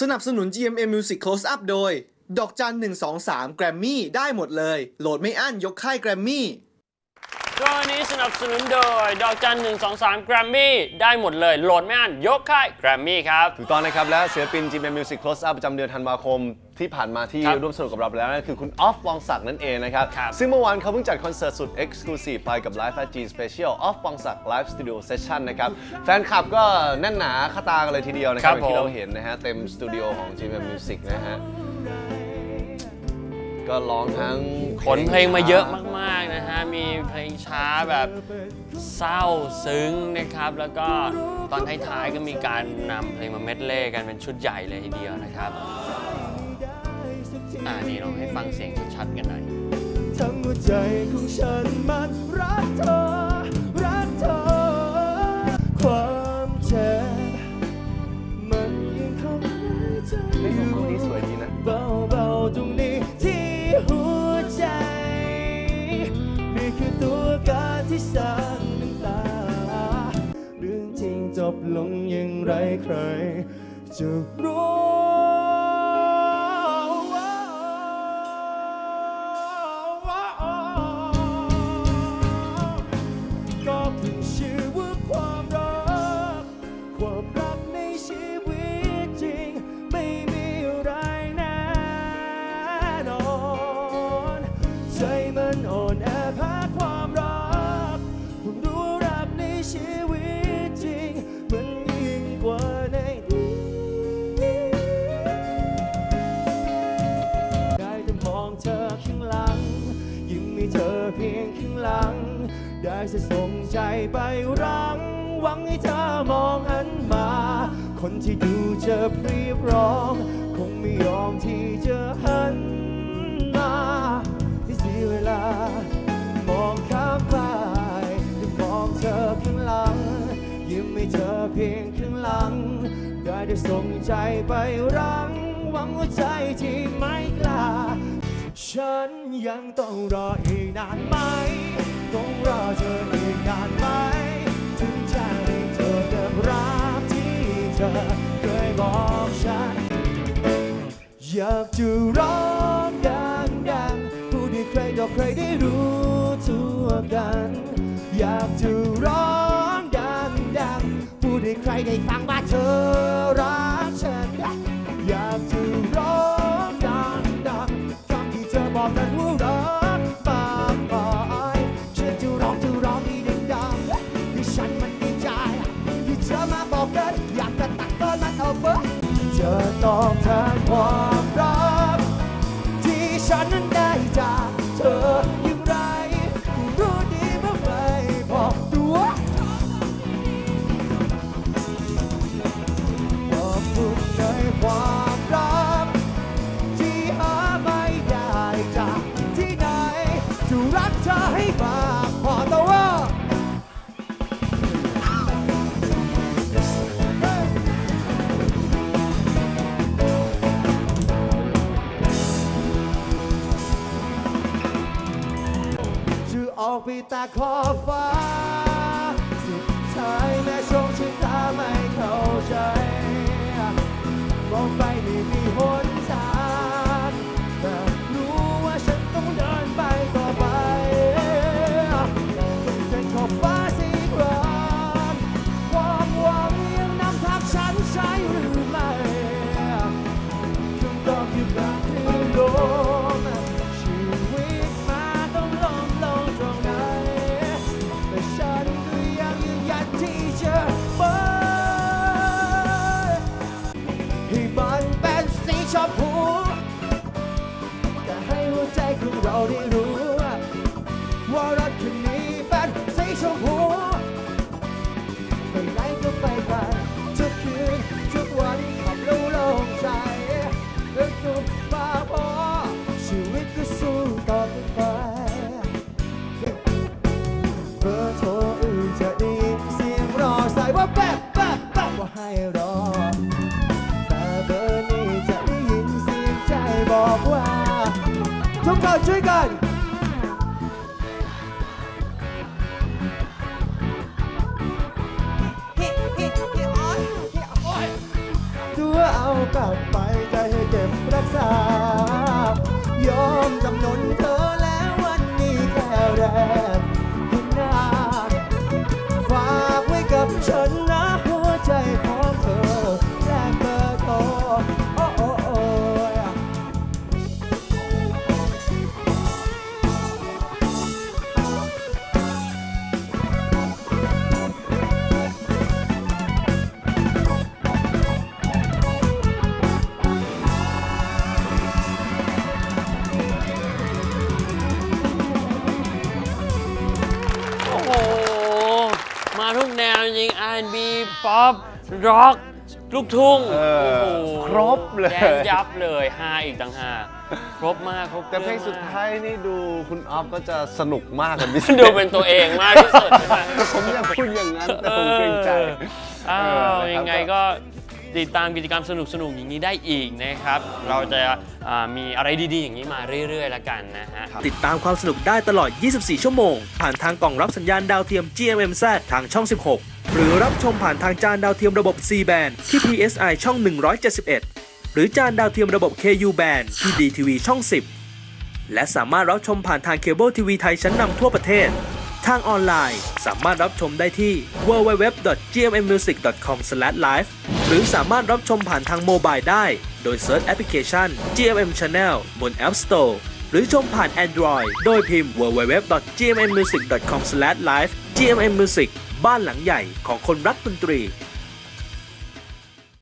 สนับสนุน GMM Music Close Up โดย ดอกจัน123 แกรมมี่ได้หมดเลย โหลดไม่อั้นยกค่ายแกรมมี่ก็วันนี้สนับสนุนโดย ดอกจัน 1 2 3 แกรมมี่ได้หมดเลย โหลดไม่อั้นยกค่ายแกรมมี่ครับ ถูกต้องนะครับ และศิลปิน GMM Music Close Up ประจำเดือนธันวาคม ที่ผ่านมาที่ครับร่วมสนุกกับเราไปแล้วนั่นคือคุณออฟปองศักดิ์นั่นเองนะครับครับ ซึ่งเมื่อวานเขาเพิ่งจัดคอนเสิร์ตสุด Exclusive ไปกับ Live at G Special ออฟปองศักดิ์ Live Studio Session นะครับ แฟนคลับก็แน่นหนาคาตากันเลยทีเดียวนะครับคอรับย่างที่ผมเราเห็นนะฮะ เต็มสตูดิโอของ GMM Music นะฮะก็ร้องทั้งขนเพลงมาเยอะมากๆนะฮะ มีเพลงช้าแบบเศร้าซึ้งนะครับ แล้วก็ตอนท้ายๆก็มีการนำเพลงมาเม็ดเล่กันเป็นชุดใหญ่เลยทีเดียวนะครับ อ่านี่ลองให้ฟังเสียงชัดๆกันหน่อยทั้งหัวใจของฉันมันรักเธอ รักเธอ ความเจ็บมันยังคงในใจเฮ้ยคู่นี้สวยดีนะ เบาๆตรงนี้ที่หัวใจ นี่คือตัวการที่สร้างน้ำตา เรื่องจริงจบลงอย่างไรใครจะรู้ ได้จะส่งใจไปรัง หวังให้เธอมองหันมา คนที่ดูจะพรีบร้อง คงไม่ยอมที่จะหันมาที่เสียเวลา มองข้ามไปได้มองเธอข้างหลัง ยิ้มให้เธอเพียงข้างหลัง ได้แต่ส่งใจไปรัง หวังหัวใจที่ไม่กล้า ฉันยังต้องรออีกนานไหม ต้องรอเธออีกนานไหมถึงจะได้เจอกับรักที่เธอเคยบอกฉัน อยากจะร้องดังๆพูดให้ใครต่อใครได้รู้ทั่วกัน อยากจะร้องดังๆพูดให้ใครได้ฟังว่าเธอ จะต จะ ได้รู้ ว่ารักคืนนี้เป็นสีชมพูไปไหนก็ไปกันทุกคืนทุกวันขับเราลงใจแล้วสุดมาพอชีวิตก็สู้ต่อไปเบอร์โทรอื่นจะได้ยินเสียงรอสายว่าแป๊บแป๊บแป๊บว่าให้รอ แต่เบอร์นี้จะได้ยินเสียงใจบอกว่า ทุกคนช่วยกันตัวเอากลับไปใจให้เก็บรักษา มาทุกแนวจริง R&B ป๊อปร็อกลูกทุ่งเออโอ้โหครบเลย แดนยับเลยฮาอีกต่างหากครบมากครบแต่เพลงสุดท้ายนี่ดูคุณออฟก็จะสนุกมากกันพิเศษดูเป็นตัวเองมากที่สุดใช่ไหมผมอยากพูดอย่างนั้นแต่ผมเกรงใจ อ้าเออวนะครับยังไงก็ ติดตามกิจกรรมสนุกๆอย่างนี้ได้อีกนะครับ เราจะอ่ามีอะไรดีๆ อย่างนี้มาเรื่อยๆแล้วกันนะฮะ ติดตามความสนุกได้ตลอด 24 ชั่วโมง ผ่านทางกล่องรับสัญญาณดาวเทียม GMMZ ทางช่อง 16 หรือรับชมผ่านทางจานดาวเทียมระบบ C band ที่ PSI ช่อง 171 หรือจานดาวเทียมระบบ KU band ที่ DTV ช่อง 10 และสามารถรับชมผ่านทางเคเบิลทีวีไทยชั้นนำทั่วประเทศ ทางออนไลน์สามารถรับชมได้ที่ www.gmmusic.com/live รือสามารถรับชมผ่านทางโมบายได้ โดยเซิร์ชแอปพลิเคชัน GMM Channel บน App Store หรือชมผ่าน Android โดยพิมพ์ www.gmmusic.com/live GMM Music บ้านหลังใหญ่ของคนรักดนตรี